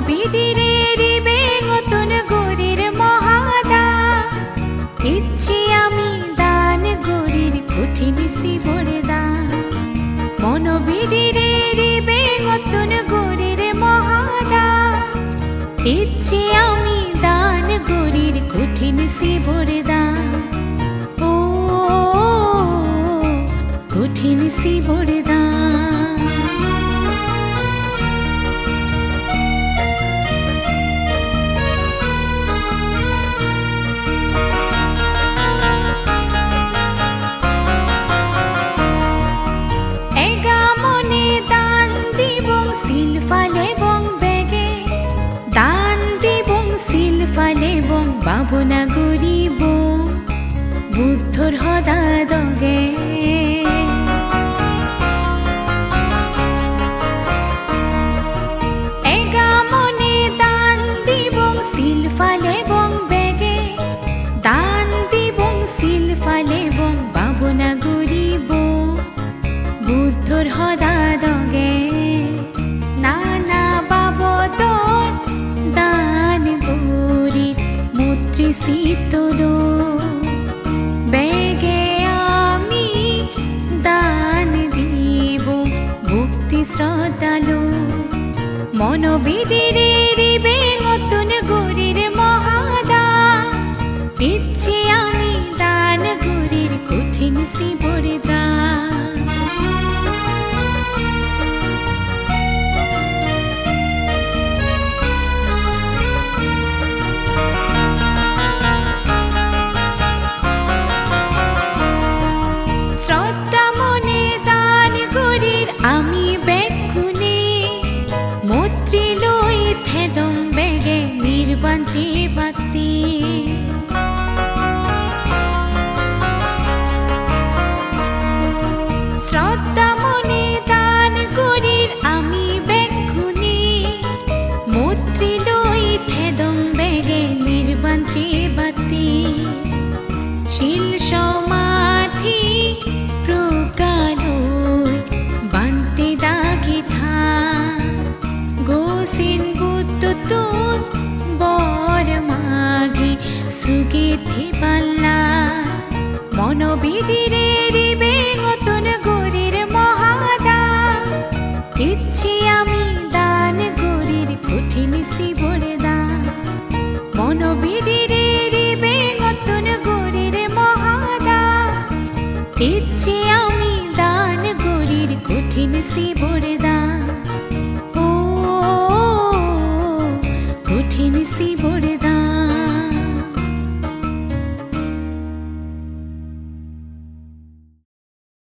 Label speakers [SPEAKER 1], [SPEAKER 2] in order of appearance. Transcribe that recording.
[SPEAKER 1] বিদিরে রিবে নতুন মহাদা। ইচ্ছি আমি দান গরির কঠিন শিবরে দান। মন বিদিরে রিবে নতুন মহাদা। ইচ্ছি আমি দান গরির কঠিন শিবরে দান। ও, কঠিন শিবরে দান। বং বাবনা গরিব বুদ্ধর হদা দগে। সিলফালে বং বাবনা গরিব বুদ্ধর হদা দগে। শীতল বেগে আমি দান দিব, ভক্তি শ্রদ্ধালু। মনোবিদিরে দিবে নতুন গুরির মহাদা ইচ্ছে আমি দান গুরির কঠিন শিবর জীবাতি শ্রদ্ধা তুন বর মাগি সুগিথি পাল্লা। মনোবিদিরে রিবে নতুন গরির মহাদা। ইচ্ছি আমি দান গরির কঠিন শিবর দান মনোবিদিরে রিবে নতুন গরির মহাদা। ইচ্ছি আমি দান গরির কঠিন শিবর দান ও কঠিন শিবর